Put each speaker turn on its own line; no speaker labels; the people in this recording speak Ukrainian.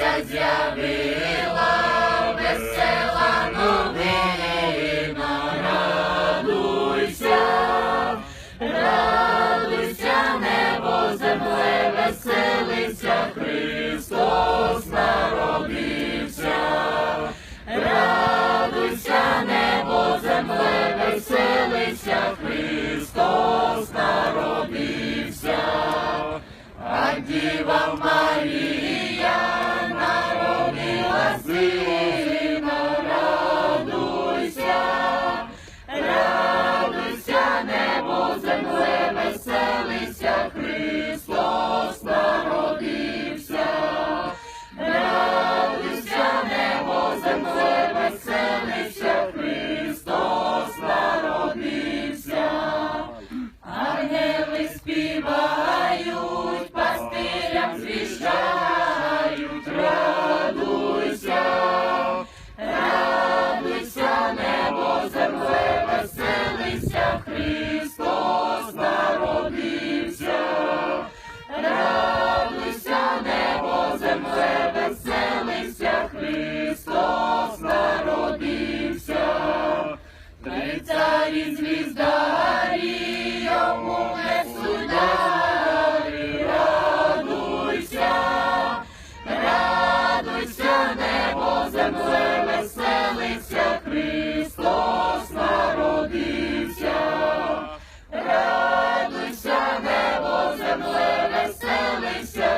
Ся з'явила весела новина, радуйся, радуйся, небо, земле, веселиться, Христос народився. Радуйся, небо, земле, веселиться, Христос Христос народився, радуйся, небо, земле, веселися, Христос народився, три царі звізда. promises.